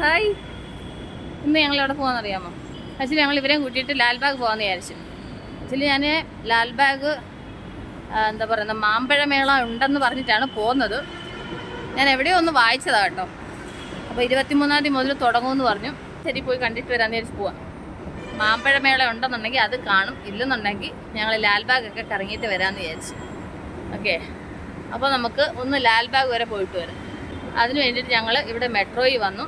Hi. ഇന്ന് ഞങ്ങൾ എവിടെ പോകാമെന്ന് അറിയാമോ ആക്ച്വലി ഞങ്ങൾ ഇവരെയും കൂട്ടിയിട്ട് ലാൽബാഗ് പോകാമെന്ന് വിചാരിച്ചു. ആക്ച്വലി ഞാൻ ലാൽബാഗ് ബാഗ് എന്താ പറയുന്ന മാമ്പഴമേള ഉണ്ടെന്ന് പറഞ്ഞിട്ടാണ് പോകുന്നത് ഞാൻ എവിടെയോ ഒന്ന് വായിച്ചതാണ് കേട്ടോ. അപ്പോൾ ഇരുപത്തിമൂന്നാം തീയതി മുതൽ തുടങ്ങുമെന്ന് പറഞ്ഞു. ശരി പോയി കണ്ടിട്ട് വരാമെന്ന് വിചാരിച്ച് പോവാം. മാമ്പഴമേള ഉണ്ടെന്നുണ്ടെങ്കിൽ അത് കാണും. ഇല്ലെന്നുണ്ടെങ്കിൽ ഞങ്ങൾ ലാൽബാഗൊക്കെ കറങ്ങിയിട്ട് വരാമെന്ന് വിചാരിച്ചു. ഓക്കെ. അപ്പോൾ നമുക്ക് ഒന്ന് ലാൽബാഗ് വരെ പോയിട്ട് വരാം. അതിന് വേണ്ടിയിട്ട് ഞങ്ങൾ ഇവിടെ മെട്രോയിൽ വന്നു.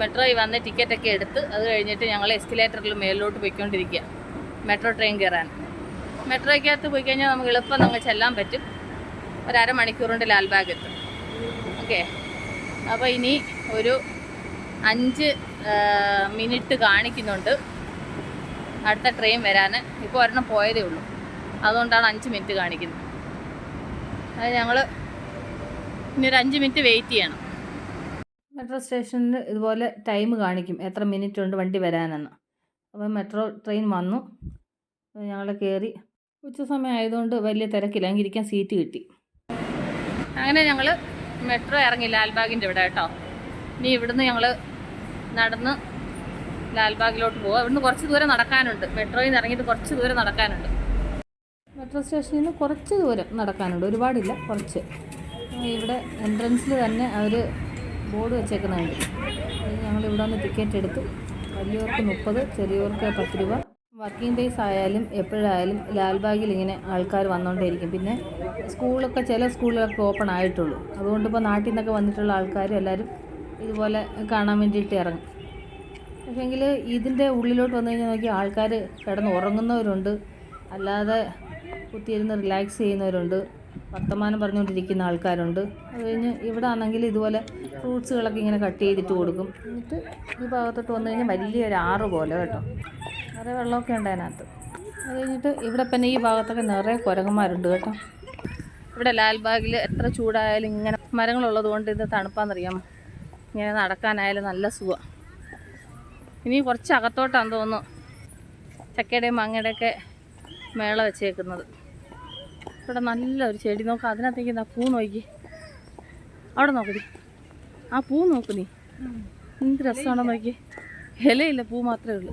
മെട്രോയിൽ വന്ന് ടിക്കറ്റൊക്കെ എടുത്ത് അത് കഴിഞ്ഞിട്ട് ഞങ്ങൾ എസ്കലേറ്ററിൽ മേലിലോട്ട് പോയിക്കൊണ്ടിരിക്കുക മെട്രോ ട്രെയിൻ കയറാൻ മെട്രോയ്ക്കകത്ത് പോയി കഴിഞ്ഞാൽ നമുക്ക് എളുപ്പം നമുക്ക് ചെല്ലാൻ പറ്റും. ഒരു കൊണ്ട് ലാൽബാഗ് എത്തും ഓക്കെ അപ്പോൾ ഇനി ഒരു അഞ്ച് മിനിറ്റ് കാണിക്കുന്നുണ്ട്. അടുത്ത ട്രെയിൻ വരാൻ ഇപ്പോൾ ഒരെണ്ണം പോയതേ ഉള്ളൂ. അതുകൊണ്ടാണ് അഞ്ച് മിനിറ്റ് കാണിക്കുന്നത്. അത് ഞങ്ങൾ ഇനി ഒരു അഞ്ച് മിനിറ്റ് വെയിറ്റ് ചെയ്യണം. മെട്രോ സ്റ്റേഷനിൽ ഇതുപോലെ ടൈം കാണിക്കും എത്ര മിനിറ്റ് ഉണ്ട് വണ്ടി വരാനെന്ന്. അപ്പോൾ മെട്രോ ട്രെയിൻ വന്നു. ഞങ്ങൾ കയറി ഉച്ച സമയം ആയതുകൊണ്ട് വലിയ തിരക്കില്ല. എനിക്ക് ഇരിക്കാൻ സീറ്റ് കിട്ടി. അങ്ങനെ ഞങ്ങൾ മെട്രോ ഇറങ്ങി ലാൽബാഗിന്റെ ഇവിടെ കേട്ടോ. ഇനി ഇവിടുന്ന് ഞങ്ങൾ നടന്ന് ലാൽബാഗിലോട്ട് പോകും ഇവിടുന്ന് കുറച്ച് ദൂരം നടക്കാനുണ്ട്. മെട്രോയിൽ നിന്ന് ഇറങ്ങിയിട്ട് കുറച്ച് ദൂരം നടക്കാനുണ്ട്. മെട്രോ സ്റ്റേഷനിൽ നിന്ന് കുറച്ച് ദൂരം നടക്കാനുണ്ട്. ഒരുപാടില്ല കുറച്ച്. ഇവിടെ എൻട്രൻസിൽ തന്നെ അവർ ബോർഡ് വെച്ചേക്കുന്നുണ്ട്. ഞങ്ങൾ ഇവിടെ വന്ന് ടിക്കറ്റ് എടുത്തു. വലിയവർക്ക് മുപ്പത് ചെറിയവർക്ക് പത്ത് രൂപ. വർക്കിംഗ് ഡേയ്സ് ആയാലും എപ്പോഴായാലും ലാൽബാഗിൽ ഇങ്ങനെ ആൾക്കാർ വന്നുകൊണ്ടേയിരിക്കും പിന്നെ സ്കൂളൊക്കെ ചില സ്കൂളുകളൊക്കെ ഓപ്പൺ ആയിട്ടുള്ളൂ. അതുകൊണ്ട് ഇപ്പോൾ നാട്ടിൽ നിന്നൊക്കെ വന്നിട്ടുള്ള ആൾക്കാരും എല്ലാവരും ഇതുപോലെ കാണാൻ വേണ്ടിയിട്ട് ഇറങ്ങും. പക്ഷേങ്കിൽ ഇതിന്റെ ഉള്ളിലോട്ട് വന്നു കഴിഞ്ഞാൽ നോക്കി ആൾക്കാർ കിടന്ന് ഉറങ്ങുന്നവരുണ്ട്. അല്ലാതെ കുത്തിയിരുന്ന് റിലാക്സ് ചെയ്യുന്നവരുണ്ട്. വർത്തമാനം പറഞ്ഞുകൊണ്ടിരിക്കുന്ന ആൾക്കാരുണ്ട്. അത് കഴിഞ്ഞ് ഇവിടെ ആണെങ്കിൽ ഇതുപോലെ ഫ്രൂട്ട്സുകളൊക്കെ ഇങ്ങനെ കട്ട് ചെയ്തിട്ട് കൊടുക്കും. എന്നിട്ട് ഈ ഭാഗത്തോട്ട് വന്നു കഴിഞ്ഞാൽ വലിയൊരു ആറ് പോലെ കേട്ടോ. നിറയെ വെള്ളമൊക്കെ ഉണ്ട് അതിനകത്ത്. അത് കഴിഞ്ഞിട്ട് ഇവിടെ പിന്നെ ഈ ഭാഗത്തൊക്കെ നിറയെ കുരങ്ങന്മാരുണ്ട് കേട്ടോ. ഇവിടെ ലാൽബാഗിൽ എത്ര ചൂടായാലും ഇങ്ങനെ മരങ്ങളുള്ളത് കൊണ്ട് ഇത് തണുപ്പാന്നറിയാം ഇങ്ങനെ നടക്കാനായാലും നല്ല സുഖമാണ് ഇനി കുറച്ച് അകത്തോട്ടാന്ന് തോന്നുന്നു. ചക്കയുടെയും മാങ്ങയുടെയൊക്കെ മേള വെച്ചേക്കുന്നത്. ഇവിടെ നല്ലൊരു ചെടി നോക്കാം. അതിനകത്തേക്ക് ആ പൂ നോക്കി. അവിടെ നോക്കി ആ പൂ നോക്ക് നീ. എന്ത് രസമാണോ നോക്കി ഇലയില്ല പൂ മാത്രമേ ഉള്ളൂ.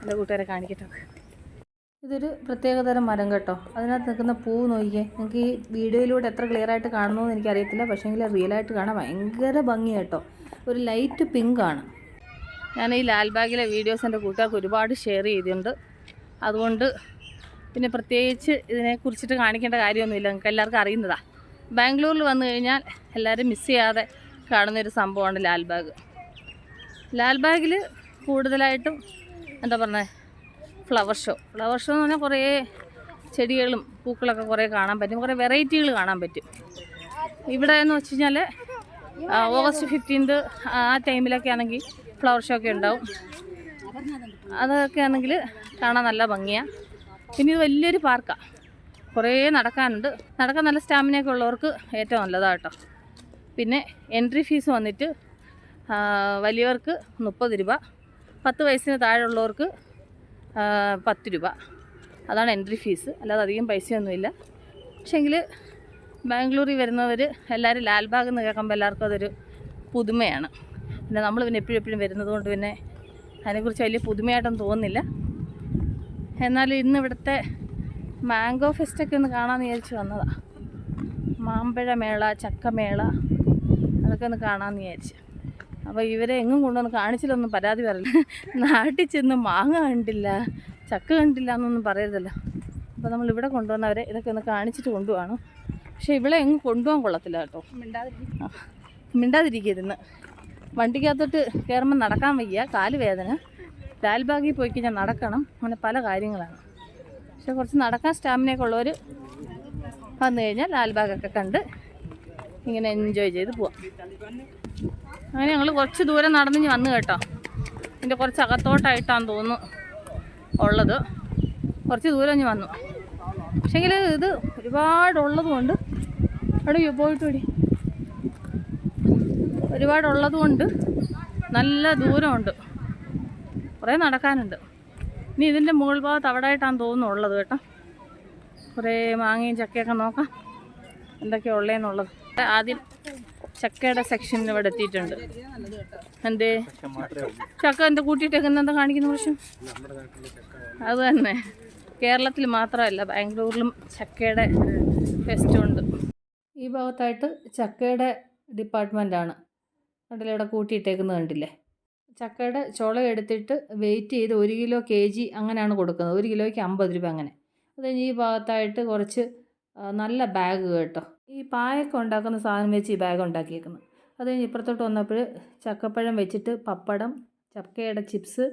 എന്റെ കൂട്ടുകാരെ കാണിക്കട്ടോ ഇതൊരു പ്രത്യേകതരം മരം കേട്ടോ. അതിനകത്ത് നിൽക്കുന്ന പൂ നോക്കിയേ. നിങ്ങൾക്ക് ഈ വീഡിയോയിലൂടെ എത്ര ക്ലിയർ ആയിട്ട് കാണണമെന്ന് എനിക്കറിയത്തില്ല. പക്ഷേങ്കിൽ റിയലായിട്ട് കാണാൻ ഭയങ്കര ഭംഗി കേട്ടോ. ഒരു ലൈറ്റ് പിങ്ക് ആണ്. ഞാൻ ഈ ലാൽബാഗിലെ വീഡിയോസ് എന്റെ കൂട്ടുകാർക്ക് ഒരുപാട് ഷെയർ ചെയ്തിട്ടുണ്ട്. അതുകൊണ്ട് പിന്നെ പ്രത്യേകിച്ച് ഇതിനെക്കുറിച്ചിട്ട് കാണിക്കേണ്ട കാര്യമൊന്നുമില്ല. നിങ്ങൾക്ക് എല്ലാവർക്കും അറിയുന്നതാണ് ബാംഗ്ലൂരിൽ വന്നു കഴിഞ്ഞാൽ എല്ലാവരും മിസ് ചെയ്യാതെ കാണുന്നൊരു സംഭവമാണ് ലാൽബാഗ് ലാൽബാഗിൽ കൂടുതലായിട്ടും എന്താ പറഞ്ഞത് ഫ്ലവർ ഷോ. ഫ്ലവർ ഷോ എന്ന് പറഞ്ഞാൽ കുറേ ചെടികളും പൂക്കളൊക്കെ കുറേ കാണാൻ പറ്റും. കുറേ വെറൈറ്റികൾ കാണാൻ പറ്റും. ഇവിടെ എന്ന് വെച്ച് കഴിഞ്ഞാൽ ഓഗസ്റ്റ് ഫിഫ്റ്റീൻത് ആ ടൈമിലൊക്കെ ആണെങ്കിൽ ഫ്ലവർ ഷോ ഒക്കെ ഉണ്ടാവും. അതൊക്കെ ആണെങ്കിൽ കാണാൻ നല്ല ഭംഗിയാണ് പിന്നെ ഇത് വലിയൊരു പാർക്കാണ് കുറേ നടക്കാനുണ്ട്. നടക്കാൻ നല്ല സ്റ്റാമിനയൊക്കെ ഉള്ളവർക്ക് ഏറ്റവും നല്ലതാട്ടോ. പിന്നെ എൻട്രി ഫീസ് വന്നിട്ട് വലിയവർക്ക് മുപ്പത് രൂപ പത്ത് വയസ്സിന് താഴെയുള്ളവർക്ക് പത്ത് രൂപ. അതാണ് എൻട്രി ഫീസ്. അല്ലാതെ അധികം പൈസയൊന്നുമില്ല. പക്ഷേങ്കിൽ ബാംഗ്ലൂരിൽ വരുന്നവർ എല്ലാവരും ലാൽബാഗ് എന്ന് കേൾക്കുമ്പോൾ എല്ലാവർക്കും അതൊരു പുതുമയാണ്. പിന്നെ നമ്മൾ പിന്നെ എപ്പോഴും എപ്പോഴും വരുന്നത് കൊണ്ട് പിന്നെ അതിനെക്കുറിച്ച് വലിയ പുതുമയായിട്ടൊന്നും തോന്നുന്നില്ല. എന്നാലും ഇന്ന് ഇവിടുത്തെ മാംഗോ ഫെസ്റ്റൊക്കെ ഒന്ന് കാണാമെന്ന് വിചാരിച്ച് വന്നതാണ് മാമ്പഴമേള ചക്കമേള അതൊക്കെ ഒന്ന് കാണാമെന്ന് വിചാരിച്ചു. അപ്പോൾ ഇവരെ എങ്ങും കൊണ്ടുവന്ന് കാണിച്ചില്ലൊന്നും പരാതി പറയില്ല. നാട്ടിൽ ചെന്ന് മാങ്ങ കണ്ടില്ല ചക്ക കണ്ടില്ല എന്നൊന്നും പറയരുതല്ലോ. അപ്പോൾ നമ്മൾ ഇവിടെ കൊണ്ടുവന്നവരെ ഇതൊക്കെ ഒന്ന് കാണിച്ചിട്ട് കൊണ്ടുപോകണം. പക്ഷേ ഇവിടെ എങ്ങും കൊണ്ടുപോകാൻ കൊള്ളത്തില്ല കേട്ടോ. മിണ്ടാതിരിക്കുക മിണ്ടാതിരിക്കരുന്ന് വണ്ടിക്കകത്തോട്ട് കയറുമ്പോൾ നടക്കാൻ വയ്യ കാൽ വേദന. ലാൽബാഗിൽ പോയി കഴിഞ്ഞാൽ നടക്കണം. അങ്ങനെ പല കാര്യങ്ങളാണ്. പക്ഷെ കുറച്ച് നടക്കാൻ സ്റ്റാമിനയൊക്കെ ഉള്ളവർ വന്നു കഴിഞ്ഞാൽ ലാൽബാഗൊക്കെ കണ്ട് ഇങ്ങനെ എൻജോയ് ചെയ്ത് പോവാം. അങ്ങനെ ഞങ്ങൾ കുറച്ച് ദൂരം നടന്നിഞ്ഞ് വന്നു കേട്ടോ. ഇതിന്റെ കുറച്ച് അകത്തോട്ടായിട്ടാണ് തോന്നുന്നു ഉള്ളത്. കുറച്ച് ദൂരം ഞാൻ വന്നു. പക്ഷേങ്കിൽ ഇത് ഒരുപാടുള്ളത് കൊണ്ട് അവിടെ പോയിട്ട് വടി ഒരുപാടുള്ളത് കൊണ്ട് നല്ല ദൂരമുണ്ട്. കുറേ നടക്കാനുണ്ട്. ഇനി ഇതിന്റെ മുകൾ ഭാഗത്ത് അവിടെ ആയിട്ടാണ് തോന്നുന്നുള്ളത് കേട്ടോ. കുറേ മാങ്ങയും ചക്കയൊക്കെ നോക്കാം. എന്തൊക്കെയാണ് ഉള്ളതെന്നുള്ളത് ആദ്യം ചക്കയുടെ സെക്ഷനിൽ ഇവിടെ എത്തിയിട്ടുണ്ട്. എന്തേ? ചക്ക എന്താ കൂട്ടിയിട്ടേക്കുന്ന എന്താ കാണിക്കുന്ന പ്രശ്നം? അത് തന്നെ. കേരളത്തിൽ മാത്രമല്ല ബാംഗ്ലൂരിലും ചക്കയുടെ ഫെസ്റ്റ് ഉണ്ട്. ഈ ഭാഗത്തായിട്ട് ചക്കയുടെ ഡിപ്പാർട്ട്മെന്റാണ് കണ്ടില്ലേ ഇവിടെ കൂട്ടിയിട്ടേക്കുന്നത് കണ്ടില്ലേ? ചക്കയുടെ ചുള എടുത്തിട്ട് വെയിറ്റ് ചെയ്ത് ഒരു കിലോ കെ ജി അങ്ങനെയാണ് കൊടുക്കുന്നത്. ഒരു കിലോയ്ക്ക് അമ്പത് രൂപ അങ്ങനെ. അത് കഴിഞ്ഞ് ഈ ഭാഗത്തായിട്ട് കുറച്ച് നല്ല ബാഗ് കേട്ടോ. ഈ പായൊക്കെ ഉണ്ടാക്കുന്ന സാധനം വെച്ച് ഈ ബാഗ് ഉണ്ടാക്കിയേക്കുന്നത് അത് കഴിഞ്ഞ് ഇപ്പുറത്തോട്ട് വന്നപ്പോൾ ചക്കപ്പഴം വെച്ചിട്ട് പപ്പടം ചക്കയുടെ ചിപ്സ്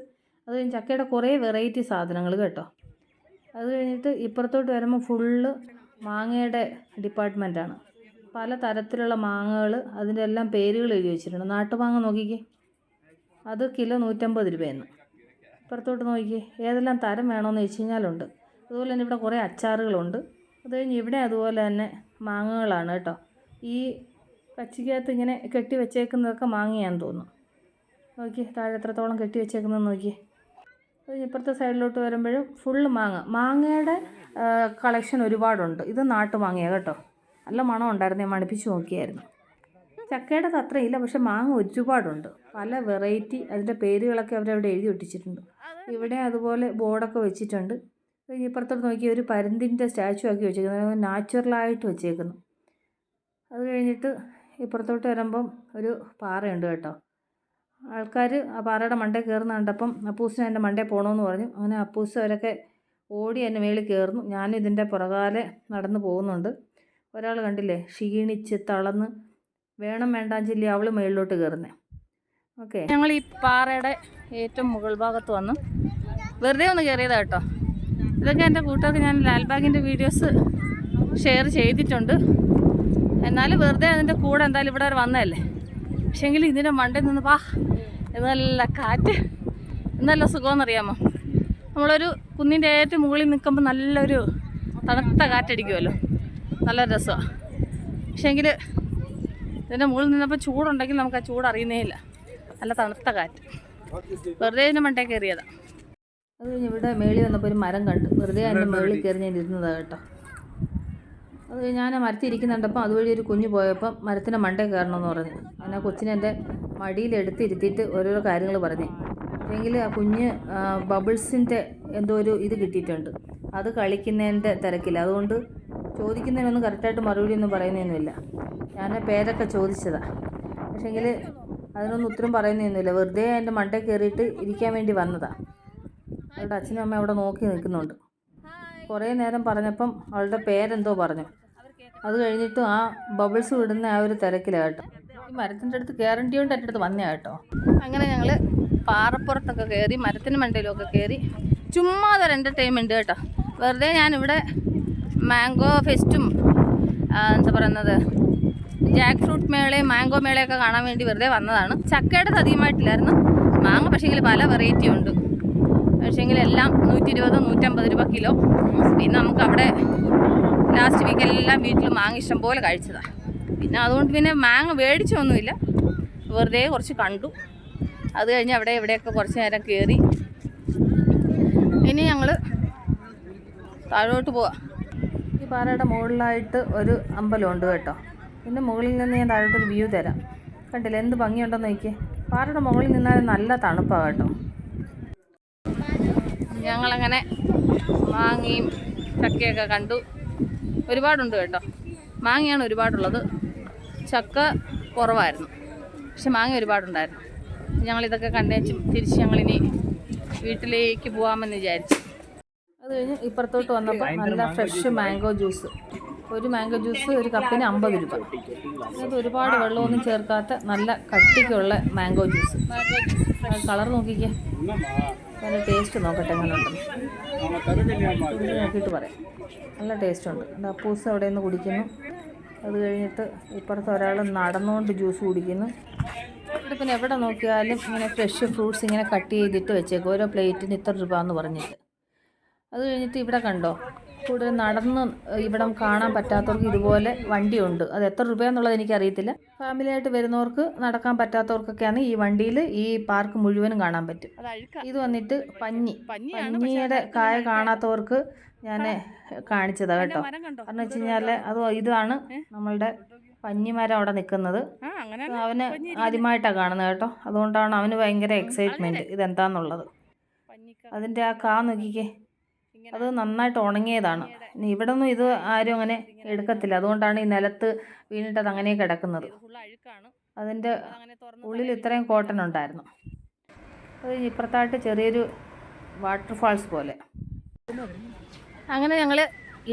അത് കഴിഞ്ഞ് ചക്കയുടെ കുറേ വെറൈറ്റി സാധനങ്ങൾ കേട്ടോ. അത് കഴിഞ്ഞിട്ട് ഇപ്പുറത്തോട്ട് വരുമ്പോൾ ഫുള്ള് മാങ്ങയുടെ ഡിപ്പാർട്ട്മെന്റാണ് പല തരത്തിലുള്ള മാങ്ങകൾ അതിന്റെ എല്ലാം പേരുകൾ എഴുതി വെച്ചിട്ടുണ്ട്. നാട്ടുമാങ്ങ നോക്കിക്കേ. അത് കിലോ നൂറ്റമ്പത് രൂപയെന്ന്. ഇപ്പുറത്തോട്ട് നോക്കിയേ ഏതെല്ലാം തരം വേണമെന്ന് വെച്ച് കഴിഞ്ഞാലുണ്ട്. അതുപോലെ തന്നെ ഇവിടെ കുറേ അച്ചാറുകളുണ്ട്. അത് കഴിഞ്ഞ് ഇവിടെ അതുപോലെ തന്നെ മാങ്ങകളാണ് കേട്ടോ. ഈ പച്ചിക്കകത്ത് ഇങ്ങനെ കെട്ടി വെച്ചേക്കുന്നതൊക്കെ മാങ്ങയാന്ന് തോന്നുന്നു. നോക്കി താഴെ എത്രത്തോളം കെട്ടി വെച്ചേക്കുന്നത് നോക്കി അത് ഇപ്പുറത്തെ സൈഡിലോട്ട് വരുമ്പോഴും ഫുള്ള് മാങ്ങ. മാങ്ങയുടെ കളക്ഷൻ ഒരുപാടുണ്ട്. ഇത് നാട്ടുമാങ്ങയാണ് കേട്ടോ. നല്ല മണം ഉണ്ടായിരുന്നു ഞാൻ മണിപ്പിച്ച് നോക്കിയായിരുന്നു. ചക്കയുടെ അത്രയില്ല പക്ഷെ മാങ്ങ ഒരുപാടുണ്ട്. പല വെറൈറ്റി അതിന്റെ പേരുകളൊക്കെ അവരവിടെ എഴുതി ഒട്ടിച്ചിട്ടുണ്ട്. ഇവിടെ അതുപോലെ ബോർഡൊക്കെ വെച്ചിട്ടുണ്ട്. ഇപ്പുറത്തോട്ട് നോക്കി ഒരു പരുന്തിന്റെ സ്റ്റാച്ചു ആക്കി വെച്ചേക്കുന്നത് നാച്ചുറലായിട്ട് വെച്ചേക്കുന്നു. അത് കഴിഞ്ഞിട്ട് ഇപ്പുറത്തോട്ട് വരുമ്പം ഒരു പാറയുണ്ട് കേട്ടോ. ആൾക്കാർ ആ പാറയുടെ മണ്ടേ കയറുന്ന കണ്ടപ്പം അപ്പൂസിന് എന്റെ മണ്ടേ പോകണമെന്ന് പറഞ്ഞു. അങ്ങനെ അപ്പൂസ് അവരൊക്കെ ഓടി എന്റെ മേളിൽ കയറുന്നു. ഞാനും ഇതിന്റെ പുറകാലെ നടന്നു പോകുന്നുണ്ട്. ഒരാൾ കണ്ടില്ലേ? ക്ഷീണിച്ച് തളർന്ന് വേണം വേണ്ടാന്ന് ചൊല്ലി അവൾ മുകളിലോട്ട് കയറുന്നത് ഓക്കെ. ഞങ്ങൾ ഈ പാറയുടെ ഏറ്റവും മുകൾ ഭാഗത്ത് വന്നു. വെറുതെ ഒന്ന് കയറിയതാ കേട്ടോ. ഇതൊക്കെ എന്റെ കൂട്ടുകാർക്ക് ഞാൻ ലാൽബാഗിന്റെ വീഡിയോസ് ഷെയർ ചെയ്തിട്ടുണ്ട്. എന്നാലും വെറുതെ അതിന്റെ കൂടെ എന്തായാലും ഇവിടെ വന്നതല്ലേ? പക്ഷേങ്കിൽ ഇതിന്റെ മണ്ടയിൽ നിന്ന് വാ എന്നല്ല നല്ല കാറ്റ് നല്ല സുഖമെന്നറിയാമോ നമ്മളൊരു കുന്നിന്റെ ഏറ്റവും മുകളിൽ നിൽക്കുമ്പോൾ നല്ലൊരു തണുത്ത കാറ്റടിക്കുമല്ലോ. നല്ല രസമാണ്. പക്ഷേങ്കിൽ ഇതിന്റെ മുകളിൽ നിന്നപ്പോൾ ചൂടുണ്ടെങ്കിൽ നമുക്ക് ആ ചൂട് അറിയുന്നേ ഇല്ല നല്ല തണുത്ത കാറ്റ്. വെറുതെ ഇതിന്റെ മണ്ടേ കയറിയതാണ് അത് കഴിഞ്ഞ് ഇവിടെ മേളിൽ വന്നപ്പോൾ ഒരു മരം കണ്ടു. വെറുതെ അതിന്റെ മുകളിൽ കയറി ഞാൻ ഇരുന്നതാണ് കേട്ടോ. അത് ഞാൻ ആ മരത്തിൽ ഇരിക്കുന്നുണ്ടപ്പോൾ അതുവഴി ഒരു കുഞ്ഞ് പോയപ്പം മരത്തിന്റെ മണ്ടേ കയറണമെന്ന് പറഞ്ഞു. അങ്ങനെ ആ കൊച്ചിനെ എന്റെ മടിയിൽ എടുത്തിരുത്തിയിട്ട് ഓരോരോ കാര്യങ്ങൾ പറഞ്ഞു. അല്ലെങ്കിൽ ആ കുഞ്ഞ് ബബിൾസിന്റെ എന്തോ ഒരു ഇത് കിട്ടിയിട്ടുണ്ട്. അത് കളിക്കുന്നതിന്റെ തിരക്കില്ല. അതുകൊണ്ട് ചോദിക്കുന്നതിനൊന്നും കറക്റ്റായിട്ട് മറുപടി ഒന്നും പറയുന്നതൊന്നുമില്ല ഞാൻ പേരൊക്കെ ചോദിച്ചതാണ് പക്ഷേങ്കിൽ അതിനൊന്നും ഉത്തരം പറയുന്നൊന്നുമില്ല വെറുതെ എന്റെ മണ്ടേ കയറിയിട്ട് ഇരിക്കാൻ വേണ്ടി വന്നതാണ് അവളുടെ അച്ഛനും അമ്മ അവിടെ നോക്കി നിൽക്കുന്നുണ്ട്. കുറേ നേരം പറഞ്ഞപ്പം അവളുടെ പേരെന്തോ പറഞ്ഞു. അത് കഴിഞ്ഞിട്ട് ആ ബബിൾസ് വിടുന്ന ആ ഒരു തിരക്കിലാണ് കേട്ടോ. ഈ മരത്തിന്റെ അടുത്ത് ഗ്യാരണ്ടി കൊണ്ട് എന്റെ അടുത്ത് വന്നേ കേട്ടോ. അങ്ങനെ ഞങ്ങൾ പാറപ്പുറത്തൊക്കെ കയറി മരത്തിന് മണ്ടയിലൊക്കെ കയറി ചുമ്മാ ഒരു എന്റർടൈൻമെന്റ് കേട്ടോ. വെറുതെ ഞാനിവിടെ മാംഗോ ഫെസ്റ്റും എന്താ പറയുന്നത് ജാക്ക് ഫ്രൂട്ട് മേളയും മാംഗോ മേളയൊക്കെ കാണാൻ വേണ്ടി വെറുതെ വന്നതാണ്. ചക്കയുടെ അധികമായിട്ടില്ലായിരുന്നു മാങ്ങ പക്ഷേങ്കിൽ പല വെറൈറ്റി ഉണ്ട്. പക്ഷേങ്കിൽ എല്ലാം നൂറ്റി ഇരുപത് നൂറ്റമ്പത് രൂപ കിലോ. പിന്നെ നമുക്ക് അവിടെ ലാസ്റ്റ് വീക്ക് എല്ലാം വീട്ടിൽ മാങ്ങ ഇഷ്ടം പോലെ കഴിച്ചതാണ് പിന്നെ അതുകൊണ്ട് പിന്നെ മാങ്ങ മേടിച്ചൊന്നുമില്ല. വെറുതെ കുറച്ച് കണ്ടു. അത് കഴിഞ്ഞ് അവിടെ ഇവിടെയൊക്കെ കുറച്ച് നേരം കയറി ഇനി ഞങ്ങൾ താഴോട്ട് പോവാം. ഈ പാറയുടെ മുകളിലായിട്ട് ഒരു അമ്പലമുണ്ട് കേട്ടോ. പിന്നെ മുകളിൽ നിന്ന് ഞാൻ താഴോട്ടൊരു വ്യൂ തരാം. കണ്ടില്ല? എന്ത് ഭംഗിയുണ്ടെന്ന് നോക്കിയേ. പാറയുടെ മുകളിൽ നിന്നാൽ നല്ല തണുപ്പാണ് കേട്ടോ. ഞങ്ങളങ്ങനെ മാങ്ങയും ചക്കയൊക്കെ കണ്ടു. ഒരുപാടുണ്ട് കേട്ടോ. മാങ്ങയാണ് ഒരുപാടുള്ളത്. ചക്ക കുറവായിരുന്നു. പക്ഷെ മാങ്ങ ഒരുപാടുണ്ടായിരുന്നു. ഞങ്ങളിതൊക്കെ കണ്ടേച്ചും തിരിച്ച് ഞങ്ങളിനി വീട്ടിലേക്ക് പോകാമെന്ന് വിചാരിച്ചു. അത് കഴിഞ്ഞ് ഇപ്പുറത്തോട്ട് വന്നപ്പോൾ നല്ല ഫ്രഷ് മാംഗോ ജ്യൂസ് ഒരു മാംഗോ ജ്യൂസ് ഒരു കപ്പിന് അമ്പത് രൂപ. അത് ഒരുപാട് വെള്ളമൊന്നും ചേർക്കാത്ത നല്ല കട്ടിക്കുള്ള മാംഗോ ജ്യൂസ് കളർ നോക്കിക്കേ. നല്ല ടേസ്റ്റ് നോക്കട്ടെ എങ്ങനെയുണ്ട് നോക്കിയിട്ട് പറയാം. നല്ല ടേസ്റ്റ് ഉണ്ട്. എന്റെ അപ്പൂസ് അവിടെ നിന്ന് കുടിക്കുന്നു. അത് കഴിഞ്ഞിട്ട് ഇപ്പുറത്ത് ഒരാൾ നടന്നുകൊണ്ട് ജ്യൂസ് കുടിക്കുന്നു. ഇവിടെ പിന്നെ എവിടെ നോക്കിയാലും ഇങ്ങനെ ഫ്രഷ് ഫ്രൂട്ട്സ് ഇങ്ങനെ കട്ട് ചെയ്തിട്ട് വെച്ചേക്കും. ഓരോ പ്ലേറ്റിന് ഇത്ര രൂപ എന്ന് പറഞ്ഞിട്ട്. അത് കഴിഞ്ഞിട്ട് ഇവിടെ കണ്ടോ? കൂടുതൽ നടന്ന് ഇവിടം കാണാൻ പറ്റാത്തവർക്ക് ഇതുപോലെ വണ്ടിയുണ്ട്. അത് എത്ര രൂപയെന്നുള്ളത് എനിക്കറിയത്തില്ല. ഫാമിലിയായിട്ട് വരുന്നവർക്ക് നടക്കാൻ പറ്റാത്തവർക്കൊക്കെയാണ് ഈ വണ്ടിയിൽ ഈ പാർക്ക് മുഴുവനും കാണാൻ പറ്റും. ഇത് വന്നിട്ട് പഞ്ഞി. പഞ്ഞിയുടെ കായ കാണാത്തവർക്ക് ഞാൻ കാണിച്ചതാ കേട്ടോ. കാരണം വെച്ച് കഴിഞ്ഞാൽ അത് ഇതാണ് നമ്മളുടെ പഞ്ഞിമരം അവിടെ നിൽക്കുന്നത്. അവന് ആദ്യമായിട്ടാണ് കാണുന്നത് കേട്ടോ. അതുകൊണ്ടാണ് അവന് ഭയങ്കര എക്സൈറ്റ്മെന്റ് ഇതെന്താന്നുള്ളത്. അതിന്റെ ആ കാ നോക്കിക്കേ. അത് നന്നായിട്ട് ഉണങ്ങിയതാണ്. ഇവിടെ ഒന്നും ഇത് ആരും അങ്ങനെ എടുക്കത്തില്ല. അതുകൊണ്ടാണ് ഈ നിലത്ത് വീണിട്ട് അത് അങ്ങനെ കിടക്കുന്നത്. അതിന്റെ ഉള്ളിൽ ഇത്രയും കോട്ടൺ ഉണ്ടായിരുന്നു. അത് ഇപ്പുറത്തായിട്ട് ചെറിയൊരു വാട്ടർഫാൾസ് പോലെ. അങ്ങനെ ഞങ്ങൾ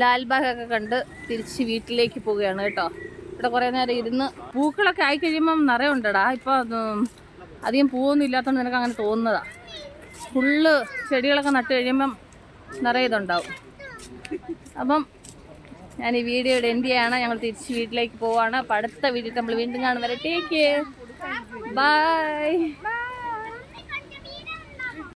ലാൽബാഗൊക്കെ കണ്ട് തിരിച്ച് വീട്ടിലേക്ക് പോവുകയാണ് കേട്ടോ. ഇവിടെ കുറേ നേരം ഇരുന്ന് പൂക്കളൊക്കെ ആയി കഴിയുമ്പം നിറയുണ്ടടാ. ഇപ്പോൾ അധികം പൂവൊന്നും ഇല്ലാത്തതുകൊണ്ട് നിനക്ക് അങ്ങനെ തോന്നുന്നതാ. ഫുള്ള് ചെടികളൊക്കെ നട്ട് കഴിയുമ്പം നിറയെ ഇതുണ്ടാവും അപ്പം ഞാൻ ഈ വീഡിയോ ഇവിടെ എൻഡ് ചെയ്യാണ്. ഞങ്ങൾ തിരിച്ച് വീട്ടിലേക്ക് പോവാണ്. അപ്പം അടുത്ത വീഡിയോ നമ്മൾ വീണ്ടും കാണും. വരെ ടേക്ക് ബൈ